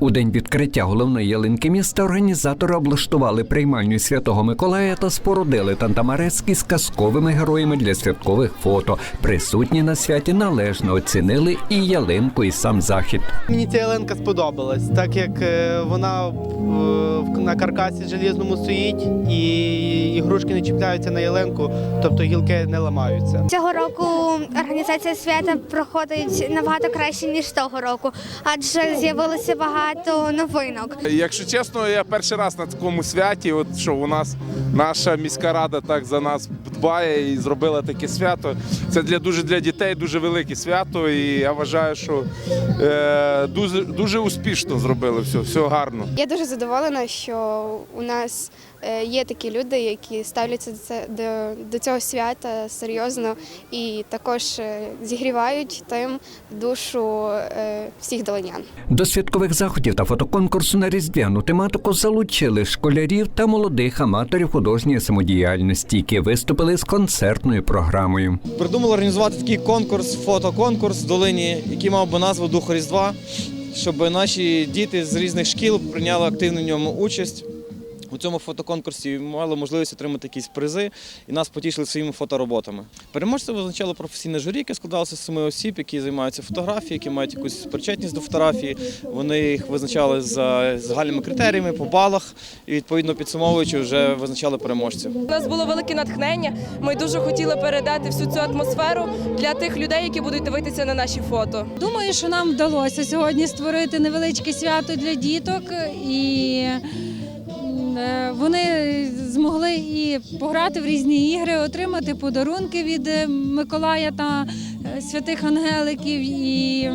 У день відкриття головної ялинки міста організатори облаштували приймальню Святого Миколая та спорудили Тантамарецький з казковими героями для святкових фото. Присутні на святі належно оцінили і ялинку, і сам захід. Мені ця ялинка сподобалась, так як е, вона е, в- на каркасі желізному стоїть і ігрушки не чіпляються на ялинку, тобто гілки не ламаються. Цього року організація свята проходить набагато краще ніж того року, адже з'явилося багато новинок. Якщо чесно, я перший раз на такому святі, от що у нас наша міська рада так за нас дбає і зробила таке свято. Це для дуже для дітей дуже велике свято, і я вважаю, що е, дуже, дуже успішно зробили все, все гарно. Я дуже задоволена, що у нас є такі люди, які ставляться до це- до, до цього свята серйозно і також е, зігрівають тим душу е, всіх долинян. До святкових заходів та фотоконкурсу на різдвяну тематику залучили школярів та молодих аматорів художньої самодіяльності, які виступили з концертною програмою. Придумали організувати такий конкурс, фотоконкурс в долині, який мав би назву Духу Різдва, щоб наші діти з різних шкіл прийняли активну в ньому участь. У цьому фотоконкурсі мали можливість отримати якісь призи і нас потішили своїми фотороботами. Переможця визначало професійне журі, яке складалося з семи осіб, які займаються фотографією, які мають якусь причетність до фотографії. Вони їх визначали за загальними критеріями, по балах і відповідно підсумовуючи, вже визначали переможців. У нас було велике натхнення. Ми дуже хотіли передати всю цю атмосферу для тих людей, які будуть дивитися на наші фото. Думаю, що нам вдалося сьогодні створити невеличке свято для діток, і вони змогли і пограти в різні ігри, отримати подарунки від е, Миколая та е, святих ангеликів. І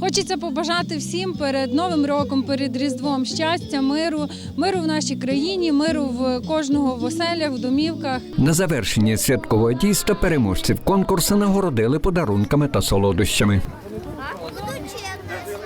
хочеться побажати всім перед Новим роком, перед Різдвом щастя, миру, миру в нашій країні, миру в кожного в оселях, в домівках. На завершення святкового дійства переможців конкурсу нагородили подарунками та солодощами.